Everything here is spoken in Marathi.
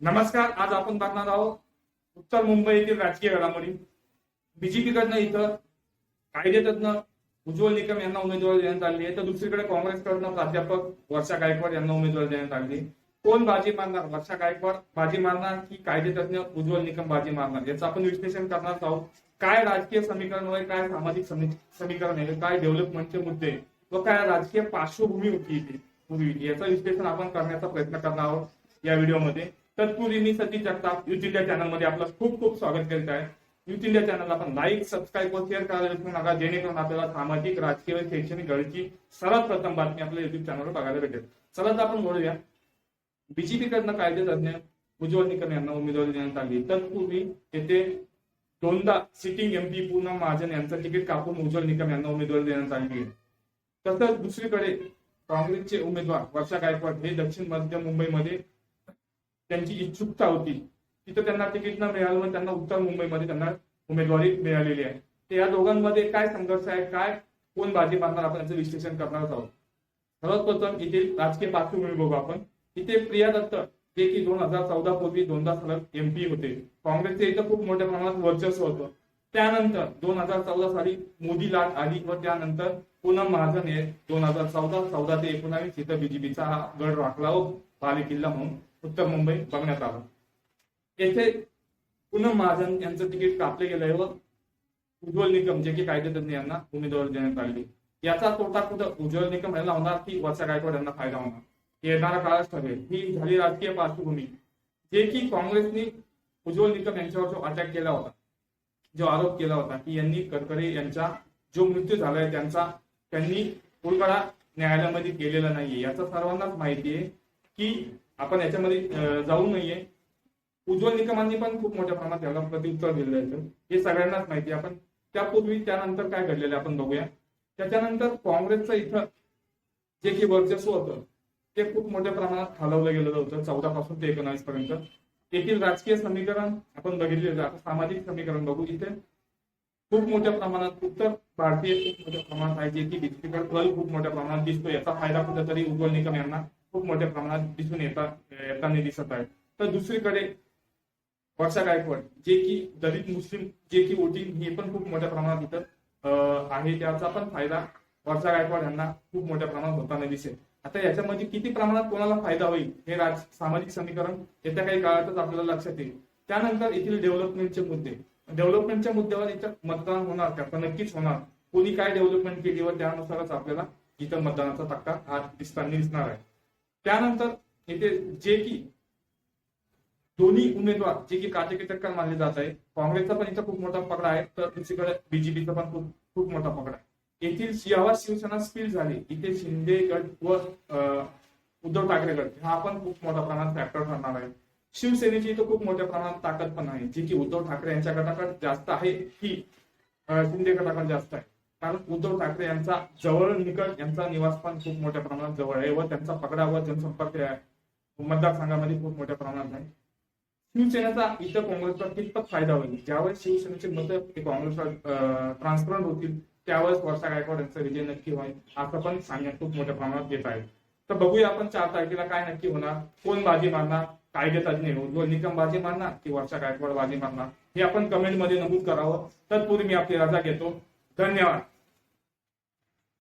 नमस्कार आज आपण बघणार आहोत उत्तर मुंबई येथील राजकीय घडामोडी. बीजेपीकडनं इथं कायदेतज्ञ उज्ज्वल निकम यांना उमेदवारी देण्यात आली आहे. तर दुसरीकडे काँग्रेसकडनं प्राध्यापक वर्षा गायकवाड यांना उमेदवारी देण्यात आली कोण बाजी मारणार? वर्षा गायकवाड. बाजी मारणार की कायदेतज्ञ उज्ज्वल निकम बाजी मारणार? याचं आपण विश्लेषण करणार आहोत. काय राजकीय समीकरण वगैरे काय सामाजिक समीकरण आहे? काय डेव्हलपमेंटचे मुद्दे व काय राजकीय पार्श्वभूमी होती याचं विश्लेषण आपण करण्याचा प्रयत्न करणार आहोत या व्हिडिओमध्ये तत्पूर्वी मी सतीश जगताप युथ इंडिया चॅनलमध्ये आपलं खूप खूप स्वागत करीत आहे. युथ इंडिया चॅनल आपण लाईक सबस्क्राईब व शेअर करायला विसरू नका जेणेकरून आपल्याला सामाजिक राजकीय व शैक्षणिक घडीची सर्वात प्रथम बातमी आपल्या युट्यूब चॅनलवर बघायला भेटेल. चला तर आपण बोलूया. बीजेपीकडनं कायदेतज्ञ उज्ज्वल निकम यांना उमेदवारी देण्यात आली. तत्पूर्वी येथे दोनदा सिटिंग एमपी पूनम महाजन यांचं तिकीट कापून उज्ज्वल निकम यांना उमेदवारी देण्यात आली. तसंच दुसरीकडे काँग्रेसचे उमेदवार वर्षा गायकवाड हे दक्षिण मध्य मुंबईमध्ये त्यांची इच्छुकता होती. तिथं त्यांना तिकीट न मिळालं त्यांना उत्तर मुंबईमध्ये त्यांना उमेदवारी मिळालेली आहे. तर या दोघांमध्ये काय संघर्ष आहे? काय कोण बाजी मारणार? आपण याचं विश्लेषण करणार आहोत. सर्वात प्रथम इथे राजकीय पार्श्वभूमी बघू आपण. इथे प्रिया दत्त जे की दोन हजार चौदा पूर्वी दोनदा सलग एमपी होते. काँग्रेसचे इथं खूप मोठ्या प्रमाणात वर्चस्व होतं. त्यानंतर दोन हजार चौदा साली मोदी लाट आली व त्यानंतर पूनम महाजन हे दोन हजार चौदा चौदा ते एकोणावीस इथं बीजेपीचा हा गड राखला हो, व बालेकिल्ला म्हणून. उत्तर मुंबई बघण्यात आला. येथे पुन्हा महाजन यांचं तिकीट कापले गेलंय व उज्ज्वल निकम जे की कायदेतज्ञ यांना उमेदवारी देण्यात आली. याचा तोटा कुठं उज्ज्वल निकम यांना होणार की वर्षा गायकवाड यांना फायदा होणार? येणारा काळच ठरेल. ही झाली राजकीय पार्श्वभूमी. जे की काँग्रेसने उज्ज्वल निकम यांच्यावर जो अटॅक केला होता जो आरोप केला होता की यांनी करकरे यांचा जो मृत्यू झालाय त्यांचा त्यांनी उलगडा न्यायालयामध्ये केलेला नाहीये. याचा सर्वांनाच माहिती आहे की आपण याच्यामध्ये जाऊ नये उज्ज्वल निकमांनी पण खूप मोठ्या प्रमाणात याला प्रत्युत्तर दिलेलं आहे. हे सगळ्यांनाच माहिती आपण त्यापूर्वी त्यानंतर काय घडलेलं आपण बघूया. त्याच्यानंतर काँग्रेसचं इथं जे की वर्चस्व होतं ते खूप मोठ्या प्रमाणात खालवलं गेलेलं होतं चौदा पासून ते एकोणावीस पर्यंत येथील राजकीय समीकरण आपण बघितले आता सामाजिक समीकरण बघू इथे. खूप मोठ्या प्रमाणात उत्तर भारतीय खूप मोठ्या प्रमाणात आहे. जे की बीजेपीकडे कल खूप मोठ्या प्रमाणात दिसतो याचा फायदा कुठेतरी उज्ज्वल निकम यांना खूप मोठ्या प्रमाणात दिसून येतात येताना दिसत आहे तर दुसरीकडे वर्षा गायकवाड जे की दलित मुस्लिम जे की वोटिंग हे पण खूप मोठ्या प्रमाणात इथं आहे. त्याचा पण फायदा वर्षा गायकवाड यांना खूप मोठ्या प्रमाणात होताना दिसेल. आता याच्यामध्ये किती प्रमाणात कोणाला फायदा होईल हे राज सामाजिक समीकरण येत्या काही काळातच आपल्याला लक्षात येईल. त्यानंतर येथील डेव्हलपमेंटचे मुद्दे. डेव्हलपमेंटच्या मुद्द्यावर इथं मतदान होणार त्याचा नक्कीच होणार. कोणी काय डेव्हलपमेंट केली व त्यानुसारच आपल्याला इथं मतदानाचा टक्का हा दिसताना दिसणार आहे. त्यानंतर येथे जे की दोन्ही उमेदवार जे की काटेकी टक्कर मानले जात आहे काँग्रेसचा पण इथं खूप मोठा पकडा आहे तर दुसरीकडे बीजेपीचा पण खूप खूप मोठा पकडा आहे. येथील यावर शिवसेना स्पील झाली. इथे शिंदे गट व उद्धव ठाकरे गट हा पण खूप मोठ्या प्रमाणात फॅक्टर ठरणार आहे. शिवसेनेची इथं खूप मोठ्या प्रमाणात ताकद पण आहे जी की उद्धव ठाकरे यांच्या गटाकडे जास्त आहे की शिंदे गटाकडे जास्त आहे. कारण उद्धव ठाकरे यांचा जवळ निकट यांचा निवासस्थान खूप मोठ्या प्रमाणात जवळ आहे व त्यांचा पकडा व जनसंपर्क मतदारसंघामध्ये खूप मोठ्या प्रमाणात आहे. शिवसेनेचा इथं काँग्रेसला कितपत फायदा होईल? ज्यावेळेस शिवसेनेचे मत काँग्रेसला ट्रान्सपरंट होतील त्यावेळेस वर्षा गायकवाड यांचा विजय नक्की होईल असं पण सांगण्यात खूप मोठ्या प्रमाणात येत आहे. तर बघूया आपण चार तारखेला काय नक्की होणार. कोण बाजी मारणार? कायदेतज्ञ उज्ज्वल निकम बाजी मारणार की वर्षा गायकवाड बाजी मारणार? हे आपण कमेंटमध्ये नमूद करावं. तत्पूर्वी मी आपली रजा घेतो. धन्यवाद.